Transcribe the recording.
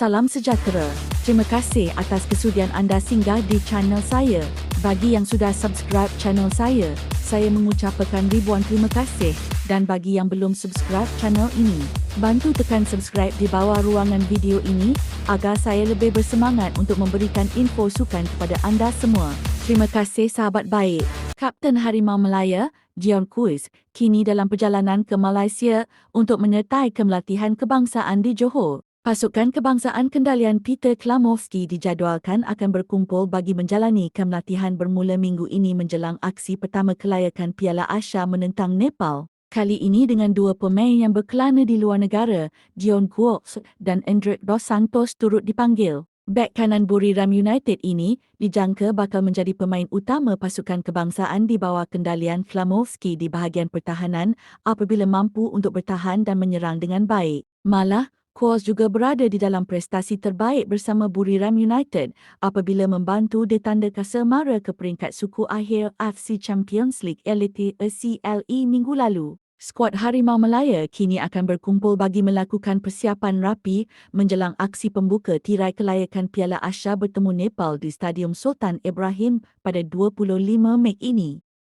Salam sejahtera. Terima kasih atas kesudian anda singgah di channel saya. Bagi yang sudah subscribe channel saya, saya mengucapkan ribuan terima kasih dan bagi yang belum subscribe channel ini, bantu tekan subscribe di bawah ruangan video ini agar saya lebih bersemangat untuk memberikan info sukan kepada anda semua. Terima kasih sahabat baik. Kapten Harimau Melaya, Dion Kuis, kini dalam perjalanan ke Malaysia untuk menyertai kemelatihan kebangsaan di Johor. Pasukan Kebangsaan Kendalian Peter Klamovski dijadualkan akan berkumpul bagi menjalani kemelatihan bermula minggu ini menjelang aksi pertama kelayakan Piala Asia menentang Nepal. Kali ini dengan dua pemain yang berkelana di luar negara, Dion Kuoks dan Endrick Dos Santos turut dipanggil. Bek kanan Buriram United ini dijangka bakal menjadi pemain utama pasukan kebangsaan di bawah kendalian Klamovski di bahagian pertahanan apabila mampu untuk bertahan dan menyerang dengan baik. Malah, Kuos juga berada di dalam prestasi terbaik bersama Buriram United apabila membantu ditanda kasa mara ke peringkat suku akhir AFC Champions League Elite CLE minggu lalu. Skuad Harimau Melaya kini akan berkumpul bagi melakukan persiapan rapi menjelang aksi pembuka tirai kelayakan Piala Asia bertemu Nepal di Stadium Sultan Ibrahim pada 25 Mei ini.